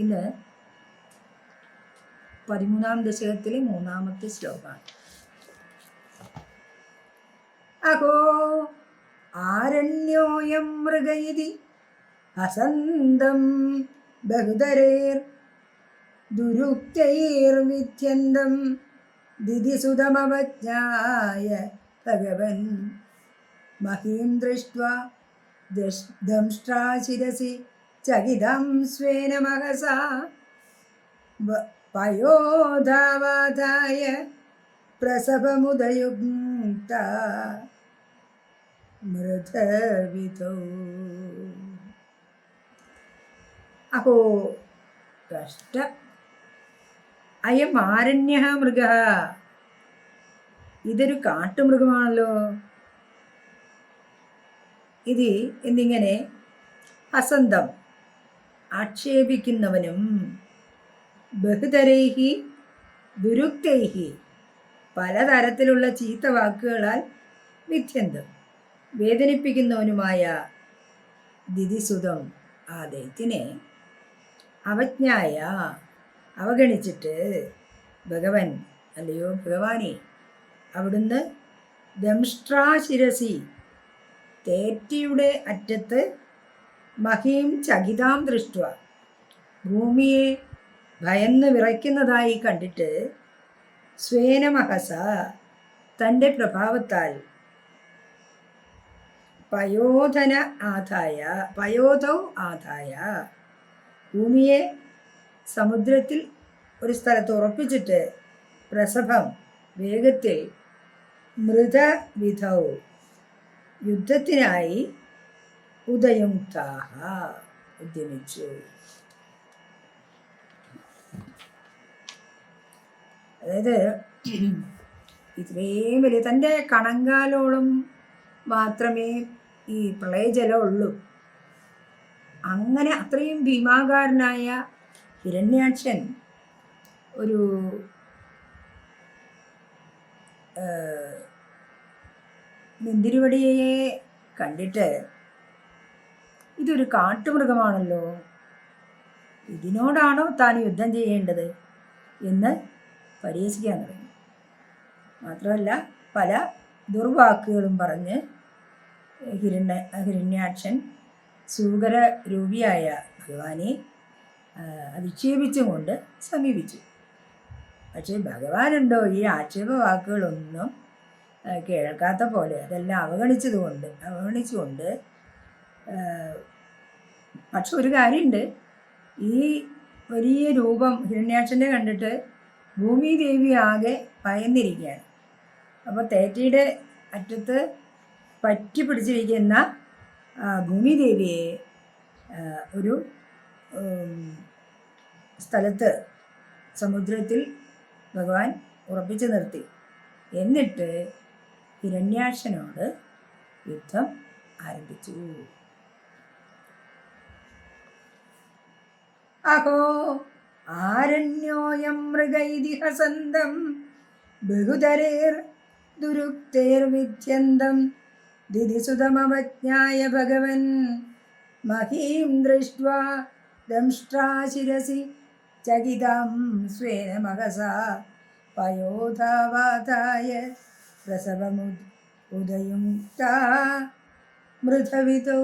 ഇന്ന് പതിമൂന്നാം ദശകത്തിലെ മൂന്നാമത്തെ ശ്ലോകമാണ്. അഹോ ആരണ്യോയം മൃഗയിതി ഹസന്തം ബഹുതരേർ ദുരുക്തൈർവിധ്യന്തം ദിതിസുതമവജ്ഞായ ഭഗവൻ മഹീം ദൃഷ്ട്വാ ദംഷ്ട്രാശിരസി ചകിതം സ്വേന വ- പയോധാവാതായ പ്രസവമുദയുക്ത മൃതവിധോ അഹോ കഷ്ട. അയം ആരണ്യ മൃഗ ഇതൊരു കാട്ടുമൃഗമാണല്ലോ. ഇത് എന്നിങ്ങനെ ഹസന്തം. ആക്ഷേപിക്കുന്നവനും ബഹുതരൈഹി ദുരുക്തൈഹി പലതരത്തിലുള്ള ചീത്ത വാക്കുകളാൽ വിധ്യന്തം വേദനിപ്പിക്കുന്നവനുമായ ദിതിസുതം ആ അവജ്ഞായ അവഗണിച്ചിട്ട് ഭഗവൻ അല്ലയോ ഭഗവാനെ അവിടുന്ന് ദംഷ്ട്രാശിരസി തേറ്റിയുടെ അറ്റത്ത് മഹീം ചകിതാം ദൃഷ്ട ഭൂമിയെ ഭയന്ന് വിറയ്ക്കുന്നതായി കണ്ടിട്ട് സ്വേനമഹസ തന്റെ പ്രഭാവത്താൽ പയോധന ആധായ പയോധൗ ആധായ. ഭൂമിയെ സമുദ്രത്തിൽ ഒരു സ്ഥലത്ത് ഉറപ്പിച്ചിട്ട് പ്രസഭം വേഗത്തിൽ മൃതവിധൗ. യുദ്ധത്തിനായി ഉദയുക്താഹ ഉദ്യമിച്ചു അതായത് ഇത്രയും വലിയ തന്റെ കണങ്കാലോളം മാത്രമേ ഈ പ്രളയജലം ഉള്ളൂ അങ്ങനെ അത്രയും ഭീമാകാരനായ ഹിരണ്യാക്ഷൻ ഒരു നിന്തിരുവടിയെ കണ്ടിട്ട് ഇതൊരു കാട്ടുമൃഗമാണല്ലോ. ഇതിനോടാണോ താൻ യുദ്ധം ചെയ്യേണ്ടത് എന്ന് പരിഹസിക്കാൻ തുടങ്ങി. മാത്രമല്ല പല ദുർവാക്കുകളും പറഞ്ഞ് ഹിരണ്യ ഹിരണ്യാക്ഷൻ സൂകര രൂപിയായ ഭഗവാനെ അധിക്ഷേപിച്ചും കൊണ്ട് സമീപിച്ചു. പക്ഷേ ഭഗവാനുണ്ടോ ഈ ആക്ഷേപ വാക്കുകളൊന്നും കേൾക്കാത്ത പോലെ? അതെല്ലാം അവഗണിച്ചതുകൊണ്ട് അവഗണിച്ചുകൊണ്ട് പക്ഷെ ഒരു കാര്യമുണ്ട്. ഈ വലിയ രൂപം ഹിരണ്യാക്ഷന്റെ കണ്ടിട്ട് ഭൂമിദേവി ആകെ ഭയന്നിരിക്കുകയാണ്. അപ്പോൾ തേറ്റയുടെ അറ്റത്ത് പറ്റി പിടിച്ചിരിക്കുന്ന ഭൂമി ഭൂമിദേവിയെ ഒരു സ്ഥലത്ത് സമുദ്രത്തിൽ ഭഗവാൻ ഉറപ്പിച്ചു നിർത്തി. എന്നിട്ട് ഹിരണ്യാക്ഷനോട് യുദ്ധം ആരംഭിച്ചു. അഹോ ആരണ്യോയം മൃഗൈതിഹസന്തം ബഹുതരേർ ദുരുക്തേർവിധ്യന്തം ദിതിസുതമവജ്ഞായ ഭഗവൻ മഹീം ദൃഷ്ട്വാ ദംഷ്ട്രാശിരസി ചകിതം സ്വേന മഹസാ പയോധാവാതായ പ്രസവമുദ് ഉദയുക്ത മൃതവിതോ